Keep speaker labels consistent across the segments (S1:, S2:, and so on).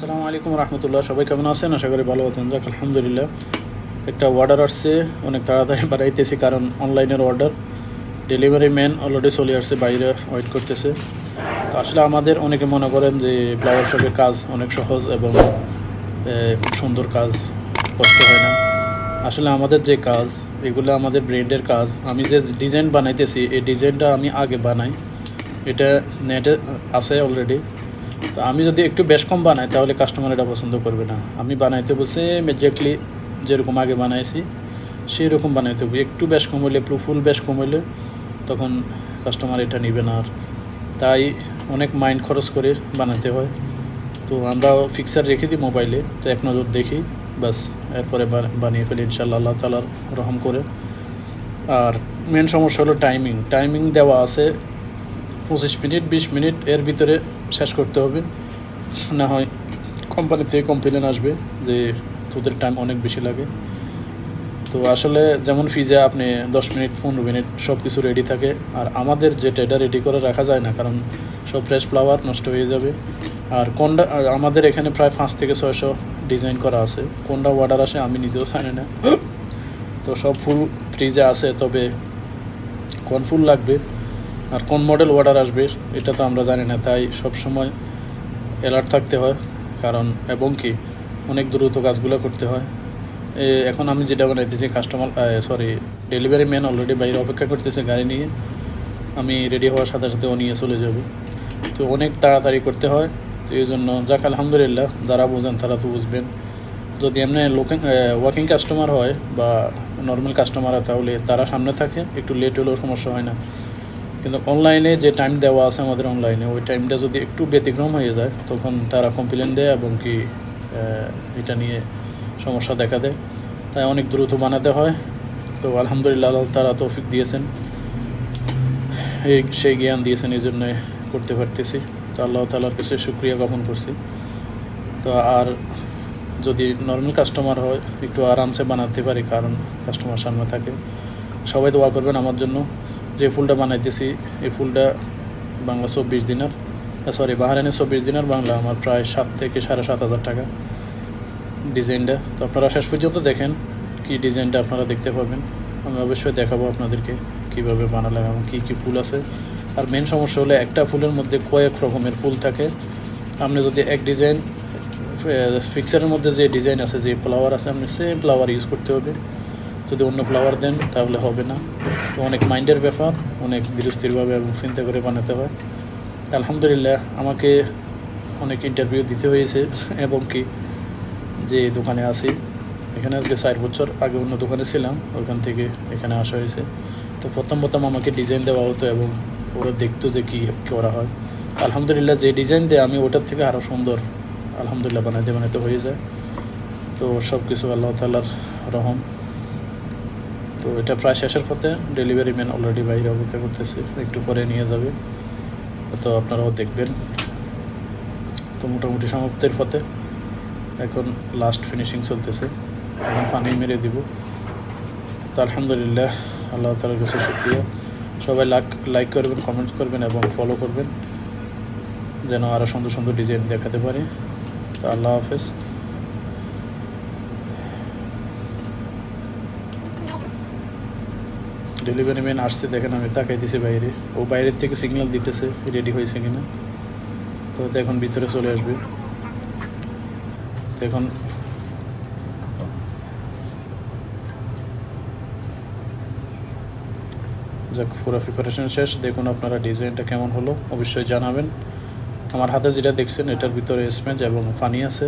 S1: আসসালামু আলাইকুম রহমতুল্লাহ। সবাই কেমন আছেন? আশা করি ভালো আছেন। যাক, আলহামদুলিল্লাহ। একটা অর্ডার আসছে, অনেক তাড়াতাড়ি বাড়াইতেছি কারণ অনলাইনের অর্ডার ডেলিভারি ম্যান অলরেডি চলে আসছে, বাইরে ওয়েট করতেছে। তো আসলে আমাদের অনেকে মনে করেন যে ফ্লাওয়ার শপের কাজ অনেক সহজ এবং খুব সুন্দর কাজ, কষ্ট হয় না। আসলে আমাদের যে কাজ, এগুলো আমাদের ব্র্যান্ডের কাজ। আমি যে ডিজাইন বানাইতেছি, এই ডিজাইনটা আমি আগে বানাই। এটা নেটে আছে অলরেডি তো আমি যদি একটু বেশ কম বানাই, তাহলে কাস্টমার এটা পছন্দ করবে না। আমি বানাইতে বলছি এক্স্যাক্টলি যেরকম আগে বানাইছি সেই রকম বানাইতে হবে। একটু বেশ কম হইলে ফুল বেশ কম হইলে, তখন কাস্টমার এটা নেবে না আর। তাই অনেক মাইন্ড খরচ করে বানাতে হয়। তো আমরা ফিক্সার রেখে দিই মোবাইলে তো এক নজর দেখি বাস এরপরে বানিয়ে ফেলি ইনশাল্লাহ আল্লাহ তালার রহম করে। আর মেন সমস্যা হলো টাইমিং টাইমিং দেওয়া আছে পঁচিশ মিনিট, বিশ মিনিট এর ভিতরে শেষ করতে হবে। না হয় কোম্পানি থেকে কমপ্লেন আসবে যে তোদের টাইম অনেক বেশি লাগে। তো আসলে যেমন ফিজে আপনি দশ মিনিট, পনেরো মিনিট সব কিছু রেডি থাকে, আর আমাদের যেটা এটা রেডি করে রাখা যায় না, কারণ সব ফ্রেশ ফ্লাওয়ার নষ্ট হয়ে যাবে। আর কোনটা আমাদের এখানে প্রায় পাঁচ থেকে ছয়শো ডিজাইন করা আছে। কোনটা অর্ডার আসে আমি নিজেও জানি না। তো সব ফুল ফ্রিজে আছে, তবে কোন ফুল লাগবে? আর কোন মডেল অর্ডার আসবে, এটা তো আমরা জানি না, তাই সব সময় অ্যালার্ট থাকতে হয়। কারণ, এবং কি, অনেক দ্রুত কাজগুলো করতে হয়। এখন আমি যেটা বানাইতেছি customer sorry delivery man already বাইরে অপেক্ষা করতেছে গাড়ি নিয়ে। আমি রেডি হওয়ার সাথে সাথে ও নিয়ে চলে যাব। তো অনেক তাড়াতাড়ি করতে হয়, তো এই জন্য যাক, আলহামদুলিল্লাহ, যারা বোঝেন তারা তো বুঝবেন। যদি এমনি লোকিং ওয়ার্কিং কাস্টমার হয় বা নর্মাল কাস্টমার হয়, তাহলে তারা সামনে থাকে, একটু লেট হলেও সমস্যা হয় না। কিন্তু অনলাইনে যে টাইম দেওয়া আছে আমাদের অনলাইনে ওই টাইমটা যদি একটু ব্যতিক্রম হয়ে যায়, তখন তারা কমপ্লেন দেয় এবং কি এটা নিয়ে সমস্যা দেখা দেয়। তাই অনেক দ্রুত বানাতে হয়। তো আলহামদুলিল্লাহ তারা তৌফিক দিয়েছেন। এই সেই জ্ঞান দিয়েছেন, এই জন্য করতে পারতেছি। তো আল্লাহ তালার কাছে শুক্রিয়া জ্ঞাপন করছি। তো আর যদি নর্মাল কাস্টমার হয়, একটু আরামসে বানাতে পারি, কারণ কাস্টমার সামনে থাকে। সবাই দোয়া করবেন আমার জন্য। যে ফুলটা বানাইতেছি, এই ফুলটা বাংলা চব্বিশ দিনের সরি বাহারানের চব্বিশ দিনের বাংলা, আমার প্রায় সাত থেকে সাড়ে সাত হাজার টাকা ডিজাইনটা। তো আপনারা শেষ পর্যন্ত দেখেন কি ডিজাইনটা আপনারা দেখতে পাবেন। আমি অবশ্যই দেখাবো আপনাদেরকে কীভাবে বানালাম এবং কী কী ফুল আছে। আর মেন সমস্যা হলো একটা ফুলের মধ্যে কয়েক রকমের ফুল থাকে। আপনি যদি এক ডিজাইন ফিক্সারের মধ্যে যে ডিজাইন আছে, যে ফ্লাওয়ার আছে, আপনি সেম ফ্লাওয়ার ইউজ করতে হবে। যদি অন্য ফ্লাওয়ার দেন, তাহলে হবে না। তো অনেক মাইন্ডের ব্যাপার, অনেক ধীরস্থিরভাবে এবং চিন্তা করে বানাতে হয়। আলহামদুলিল্লাহ, আমাকে অনেক ইন্টারভিউ দিতে হয়েছে, এবং কি, যে দোকানে আছি। এখানে আজকে চার বছর আগে অন্য দোকানে ছিলাম, ওখান থেকে এখানে আসা হয়েছে। তো প্রথম প্রথম আমাকে ডিজাইন দেওয়া হতো এবং ওরা দেখতো যে কী করা হয়। আলহামদুলিল্লাহ, যে ডিজাইন দেয়, আমি ওটার থেকে আরও সুন্দর আলহামদুলিল্লাহ বানাইতে বানাইতে হয়ে যায়। তো সব কিছু আল্লাহ তাল্লার রহম। তো এটা প্রায় শেষের পথে ডেলিভারি ম্যান অলরেডি বাইরে অপেক্ষা করতেছে, একটু পরে নিয়ে যাবে। তো আপনারাও দেখবেন। তো মোটামুটি সমাপ্তির পথে এখন লাস্ট ফিনিশিং চলতেছে। এখন পানি মেরে দিব। তো আলহামদুলিল্লাহ, আল্লাহ তালার কাছে শুক্রিয়া। সবাই লাইক লাইক করবেন কমেন্টস করবেন এবং ফলো করবেন। যেন আরও সুন্দর সুন্দর ডিজাইন দেখাতে পারি। তো আল্লাহ হাফেজ। ডেলিভারি ম্যান আসছে, দেখেন আমি তাকাইতেছি বাইরে। ও বাইরের থেকে সিগন্যাল দিতেছে রেডি হয়েছে কিনা। তো এখন ভিতরে চলে আসবে। এখন যাক, পুরো প্রিপারেশন শেষ। দেখুন আপনারা ডিজাইনটা কেমন হলো। অবশ্যই জানাবেন। আমার হাতে যেটা দেখছেন, এটার ভিতরে স্পেঞ্জ এবং পানি আছে।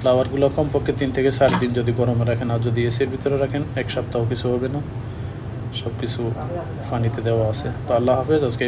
S1: ফ্লাওয়ারগুলো কমপক্ষে তিন থেকে চার দিন যদি গরমে রাখেন, আর যদি এসির ভিতরে রাখেন, এক সপ্তাহ কিছু হবে না। সব কিছু পানিতে দেওয়া আছে। তো আল্লাহ হাফেজ আজকে